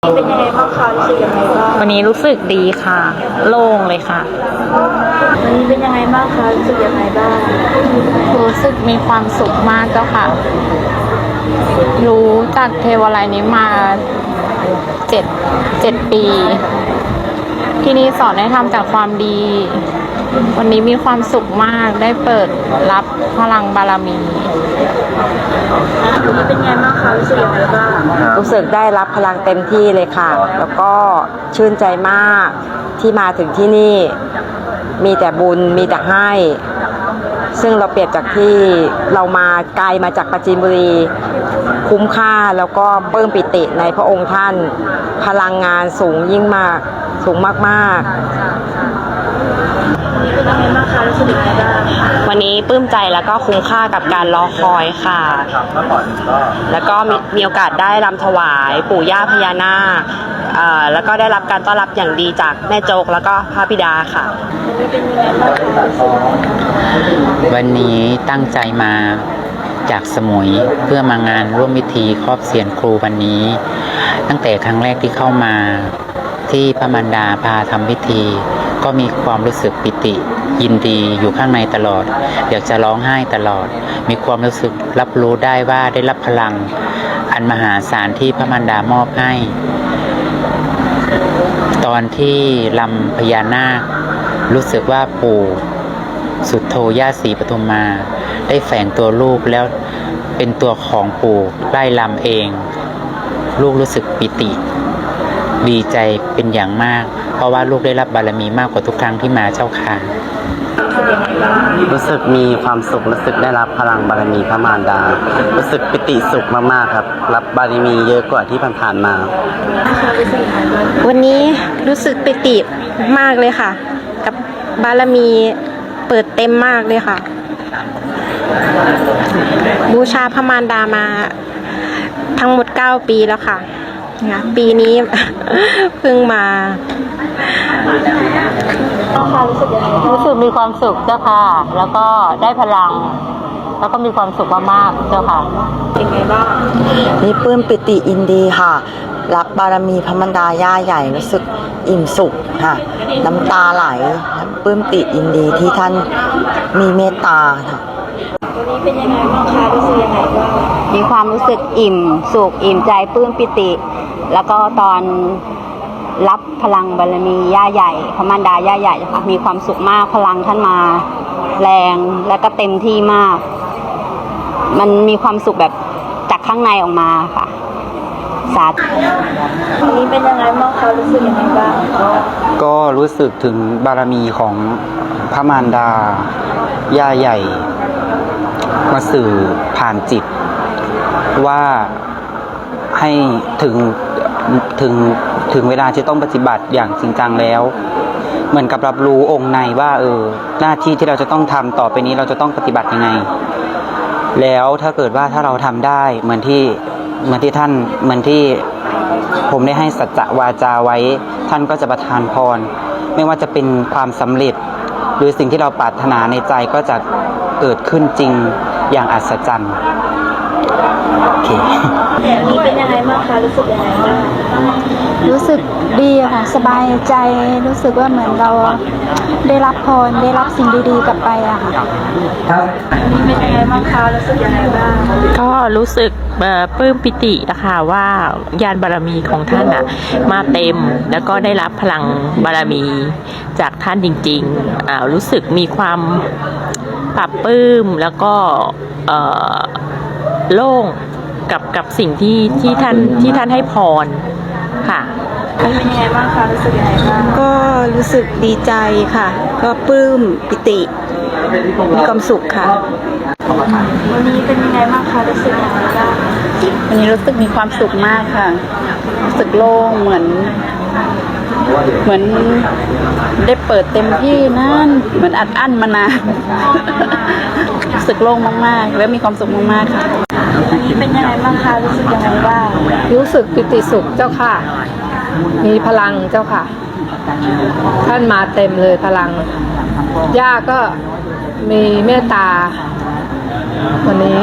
เป็นยังไงบ้างคะรู้สึกยังไงบ้างวันนี้รู้สึกดีค่ะ โล่งเลยค่ะ วันนี้เป็นยังไงบ้างคะรู้สึกยังไงบ้างรู้สึกมีความสุขมากเจ้าค่ะ รู้จักเทวาลัยนี้มาเจ็ดเจ็ดปี ที่นี่สอนให้ทำจากความดี วันนี้มีความสุขมากได้เปิดรับพลังบารมีวันนี้เป็นยังไงบ้างคะรู้สึกยังไงบ้าง รู้สึกได้รับพลังเต็มที่เลยค่ะ แล้วก็ชื่นใจมากที่มาถึงที่นี่ มีแต่บุญมีแต่ให้ ซึ่งเราเปรียบจากที่เรามาไกลมาจากปัจจินบุรี คุ้มค่าแล้วก็เพิ่มปิติในพระองค์ท่าน พลังงานสูงยิ่งมากสูงมากๆวั นนี้เป็นยังไงบ้างคะรู้สึกยังไงบ้างวันนี้ปลื้มใจแล้วก็คุ้มค่ากับการรอคอยค่ะแล้วก็มีมีโอกาสได้รำถวายปู่ย่าพญานาคเอ่อแล้วก็ได้รับการต้อนรับอย่างดีจากแม่โจกแล้วก็พระบิดาค่ะวันนี้เป็นยังไงบ้างคะรู้สึกยังไงบ้างวันนี้ตั้งใจมาจากสมุยเพื่อมางานร่วมพิธีครอบเสียนครูวันนี้ ตั้งแต่ครั้งแรกที่เข้ามาที่พระมารดาพาทำพิธี ก็มีความรู้สึกปิติ ยินดีอยู่ข้างในตลอด อยากจะร้องไห้ตลอด มีความรู้สึกรับรู้ได้ว่าได้รับพลัง อันมหาศาลที่พระมารดามอบให้ ตอนที่ลำพญานาค รู้สึกว่าปู่สุดโทย่าศรีปทุมมา ได้แฝงตัวลูกแล้วเป็นตัวของปู่ไล่ลำเอง ลูกรู้สึกปิติ ดีใจเป็นอย่างมาก เพราะว่าลูกได้รับบารมีมากกว่าทุกครั้งที่มาเจ้าค่ะ รู้สึกมีความสุขรู้สึกได้รับพลังบารมีพระมารดา รู้สึกปิติสุขมากๆครับ รับบารมีเยอะกว่าที่ผ่านๆมา วันนี้รู้สึกปิติมากเลยค่ะ กับบารมีเปิดเต็มมากเลยค่ะ บูชาพระมารดามาทั้งหมด 9 ปีแล้วค่ะเนี่ยปีนี้ เพิ่งมารู้สึกมีความสุขเจ้าค่ะ แล้วก็ได้พลัง แล้วก็มีความสุขมากๆเจ้าค่ะเป็นยังไงบ้างนี่ปลื้มปิติอินดีค่ะ รับบารมีพระมารดาย่าใหญ่รู้สึกอิ่มสุขค่ะ น้ำตาไหลปลื้มปิติอินดีที่ท่านมีเมตตาค่ะวันนี้เป็นยังไงบ้างคะรู้สึกยังไงบ้าง มีความรู้สึกอิ่ม สุขอิ่มใจปลื้มปิติ แล้วก็ตอนรับพลังบารมีย่าใหญ่พระมารดาย่าใหญ่ค่ะมีความสุขมากพลังท่านมาแรงและก็เต็มที่มาก มันมีความสุขแบบจากข้างในออกมาค่ะสาธุวันนี้เป็นยังไงบ้างคะรู้สึกยังไงบ้างก็รู้สึกถึงบารมีของพระมารดาย่าใหญ่ มาสื่อผ่านจิต ว่าให้ถึงถึงถึงเวลาที่ต้องปฏิบัติอย่างจริงจังแล้ว เหมือนกับรับรู้องค์ในว่า เออ หน้าที่ที่เราจะต้องทำต่อไปนี้เราจะต้องปฏิบัติยังไง แล้วถ้าเกิดว่าถ้าเราทำได้เหมือนที่เหมือนที่ท่านเหมือนที่ผมได้ให้สัจจะวาจาไว้ ท่านก็จะประทานพร ไม่ว่าจะเป็นความสำเร็จ หรือสิ่งที่เราปรารถนาในใจก็จะเกิดขึ้นจริงอย่างอัศจรรย์ โอเควันนี้เป็นยังไงบ้างคะรู้สึกยังไงบ้างรู้สึกดีอะค่ะสบายใจรู้สึกว่าเหมือนเราได้รับพรได้รับสิ่งดีๆกลับไปอะค่ะวันนี้เป็นยังไงบ้างคะรู้สึกยังไงบ้างก็รู้สึกเอ่อปลื้มปิตินะคะว่ายานบารมีของท่านอะมาเต็มแล้วก็ได้รับพลังบารมีจากท่านจริงๆอ่ารู้สึกมีความปรับปลื้มแล้วก็เอ่อ โล่งกับกับสิ่งที่ที่ท่านที่ท่านให้พรค่ะ เป็นยังไงบ้างคะรู้สึกยังไงบ้างก็รู้สึกดีใจค่ะ ก็ปลื้มปิติมีความสุขค่ะ วันนี้เป็นยังไงบ้างคะรู้สึกยังไงบ้างวันนี้รู้สึกมีความสุขมากค่ะ รู้สึกโล่งเหมือน เหมือนได้เปิดเต็มที่นั่น เหมือนอัดอั้นมานานรู้สึกโล่งมาก ๆ และมีความสุขมาก ๆ ค่ะวันนี้เป็นยังไงบ้างคะรู้สึกยังไงบ้างรู้สึกปิติสุขเจ้าค่ะ มีพลังเจ้าค่ะ ท่านมาเต็มเลยพลัง ย่าก็มีเมตตา วันนี้